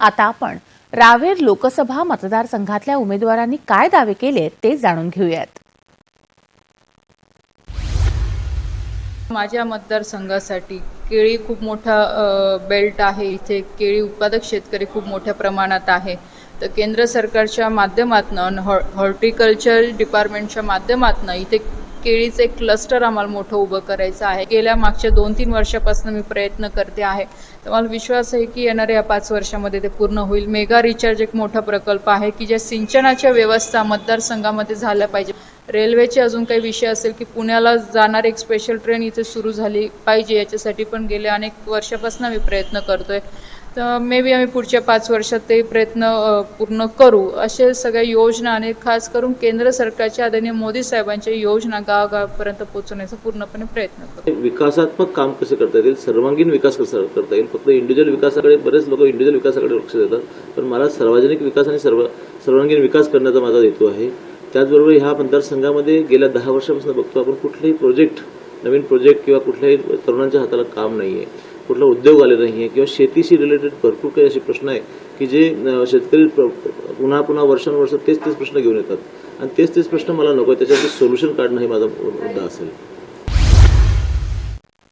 आता आपण रावेर लोकसभा मतदारसंघातल्या उमेदवारांनी काय दावे केले ते जाणून घेऊयात. माझ्या मतदारसंघासाठी केळी खूप मोठा बेल्ट आहे. इथे केळी उत्पादक शेतकरी खूप मोठ्या प्रमाणात आहे. तर केंद्र सरकारच्या माध्यमातनं हॉर्टिकल्चर डिपार्टमेंटच्या माध्यमातनं इथे केळीचं एक क्लस्टर आम्हाला मोठं उभं करायचं आहे. गेल्या मागच्या दोन तीन वर्षापासून मी प्रयत्न करते आहे. तर मला विश्वास आहे की येणाऱ्या या पाच वर्षामध्ये ते पूर्ण होईल. मेगा रिचार्ज एक मोठा प्रकल्प आहे की ज्या सिंचनाच्या व्यवस्था मतदारसंघामध्ये झाल्या पाहिजे. रेल्वेचे अजून काही विषय असेल की पुण्याला जाणारी एक स्पेशल ट्रेन इथे सुरू झाली पाहिजे याच्यासाठी पण गेले अनेक वर्षापासून आम्ही प्रयत्न करतोय. तर मे बी आम्ही पुढच्या पाच वर्षात ते प्रयत्न पूर्ण करू. असे सगळ्या योजना आणि खास करून केंद्र सरकारच्या आदरणीय मोदी साहेबांच्या योजना गावागावापर्यंत पोहोचवण्याचा पूर्णपणे प्रयत्न करू. विकासात्मक काम कसे करता येईल सर्वांगीण विकास कसा करता येईल? फक्त इंडिव्हिज्युअल विकासाकडे बरेच लोक इंडिव्हिज्युअल विकासाकडे लक्ष देतात पण मला सार्वजनिक विकास आणि सर्व सर्वांगीण विकास करण्याचा माझा हेतू आहे. त्याचबरोबर ह्या मतदारसंघामध्ये गेल्या दहा वर्षापासून बघतो आपण कुठलेही प्रोजेक्ट नवीन प्रोजेक्ट किंवा कुठल्याही तरुणांच्या हाताला काम नाही आहे कुठला उद्योग आले नाही आहे किंवा शेतीशी रिलेटेड भरपूर काही असे प्रश्न आहे की जे शेतकरी प्र- पुन्हा पुन्हा वर्षानुवर्ष तेच तेच प्रश्न घेऊन येतात. आणि तेच तेच प्रश्न मला नको आहे त्याच्यासाठी सोल्युशन काढणं हे माझा मुद्दा असेल.